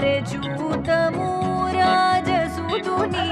परचूतमु राजसुतुनी